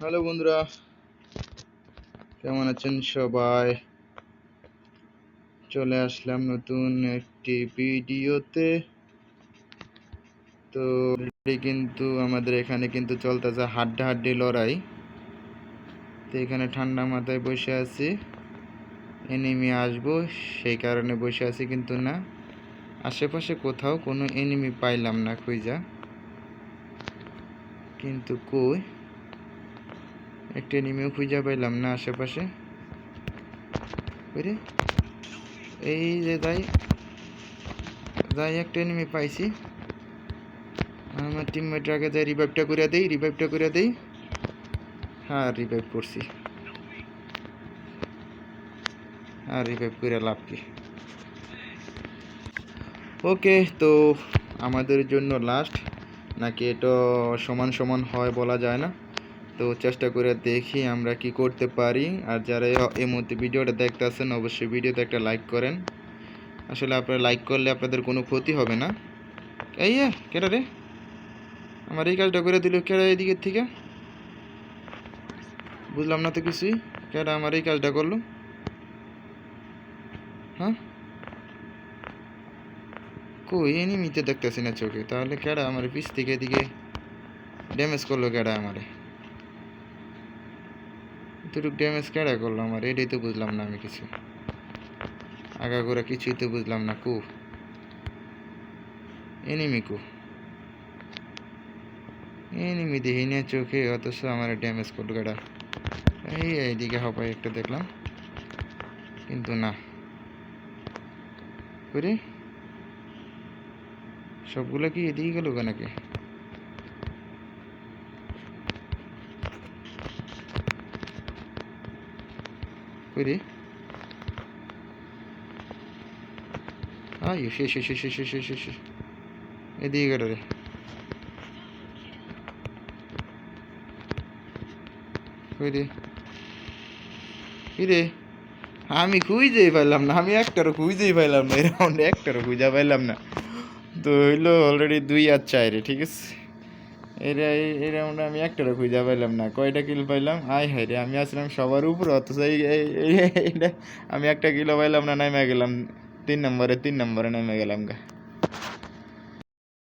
Hello বন্ধুরা, কেমন আছেন সবাই? চলে আসলাম নতুন একটি ভিডিওতে। তো কিন্তু আমাদের এখানে কিন্তু চলতেছে হাড্ডা হাড্ডি লড়াই। তো এখানে ঠান্ডা মাথায় বসে আছি এনিমি আসব, সেই কারণে বসে আছি কিন্তু না। আশেপাশে কোথাও কোনো এনিমি পাইলাম না খুঁজা কিন্তু কই? একটা এনিমিও খুঁজে পাইলাম না আশেপাশে। ওরে এই যে যাই যাই একটা এনিমি পাইছি। আমার টিমমেট আগে যাই রিভাইভটা করে দেই রিভাইভটা করে দেই। হ্যাঁ রিভাইভ করছি। আর রিভাইভ করে লাভ কি? ওকে, তো আমাদের জন্য লাস্ট নাকি এটা সমান সমান হয় বলা যায় না? তো চেষ্টা করে দেখি আমরা কি করতে পারি। আর যারা এই মুহূর্তে ভিডিওটা দেখতেছেন, অবশ্যই ভিডিওতে একটা লাইক করেন। আসলে আপনারা লাইক করলে আপনাদের কোনো ক্ষতি হবে না। এই কেটা রে? আমার এই কাজটা করে দিল কেডা এদিকের থেকে? বুঝলাম না তো কিছুই। কেডা আমার এই কাজটা করল? হ্যাঁ? কই এনিমিতে দেখতেছি না চোখে। তাহলে কেডা আমার পিছ থেকে এদিকে ড্যামেজ করল কেডা আমারে? এতটুকু ড্যামেজ কেডা করল আমার? এটাই তো বুঝলাম না আমি কিছু। আগা করে কিছুই তো বুঝলাম না কু এনিমি কু এনিমি দেখি না চোখে, অথচ আমার ড্যামেজ করল কেডা? এই এইদিকে হপাই একটা দেখলাম। কিন্তু না। করে? সবগুলো কি এদিকে গেল নাকি? করে। আয়, শেষ শেষ শেষ শেষ এদিকে গেল রে করে কিরে আমি খুঁজেই পাইলাম না, আমি একটারও খুঁজেই পাইলাম না এই রাউন্ডে একটারও খুঁজা পাইলাম না। তো হইল অলরেডি দুই আর চাইরে ঠিক আছে? এরা এরা মনে আমি একটারও খুঁজা পাইলাম না। কয়টা কিল পাইলাম? আয় হায় রে, আমি আসলাম সবার উপর, অথচ এই- এই- আমি একটা কিলো পাইলাম না নেমে গেলাম। তিন নম্বরে তিন নম্বরে নেমে গেলাম গা।